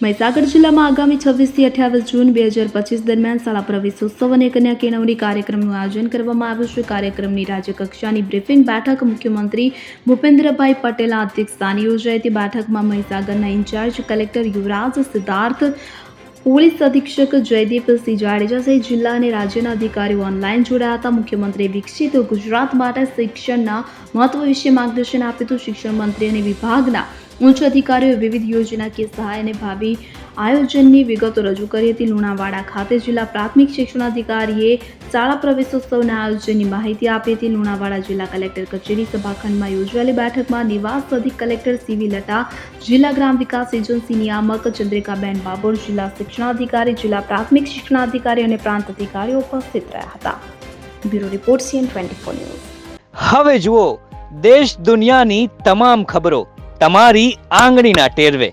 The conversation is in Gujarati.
મહીસાગર જિલ્લામાં આગામી છવ્વીસથી અઠ્યાવીસ જૂન બે હજાર પચીસ દરમિયાન શાળા પ્રવેશોત્સવ અને કન્યા કેળવણી કાર્યક્રમનું આયોજન કરવામાં આવ્યું છે. કાર્યક્રમની રાજ્યકક્ષાની બ્રિફિંગ બેઠક મુખ્યમંત્રી ભૂપેન્દ્રભાઈ પટેલના અધ્યક્ષસ્થાને યોજાઈ હતી. બેઠકમાં મહીસાગરના incharge collector Yuvraj Siddharth police અધિક્ષક જયદીપસિંહ જાડેજા સહિત જિલ્લા અને રાજ્યના અધિકારીઓ ઓનલાઈન જોડાયા હતા. મુખ્યમંત્રીએ વિકસિત ગુજરાત માટે શિક્ષણના મહત્વ વિશે માર્ગદર્શન આપ્યું હતું. શિક્ષણ મંત્રી અને વિભાગના ઉચ્ચ અધિકારીઓએ વિવિધ યોજનાકીય સહાય અને ભાવિ આયોજનની વિગતો રજૂ કરી હતી. લુણાવાડા ખાતે જિલ્લા પ્રાથમિક શિક્ષણાધિકારીએ શાળા પ્રવેશોત્સવના આયોજનની માહિતી આપી હતી. લુણાવાડા જિલ્લા કલેક્ટર કચેરી સભાખંડમાં યોજાયેલી બેઠકમાં નિવાસ અધિક કલેક્ટર સીવી લતા, જિલ્લા ગ્રામ વિકાસ એજન્સી નિયામક ચંદ્રિકાબેન બાબોર, જિલ્લા શિક્ષણાધિકારી, જિલ્લા પ્રાથમિક શિક્ષણાધિકારી અને પ્રાંત અધિકારીઓ ઉપસ્થિત રહ્યા હતા. Bureau report CN twenty four news. હવે જુઓ, દેશ દુનિયાની તમામ ખબરો તમારી આંગળીના ટેરવે.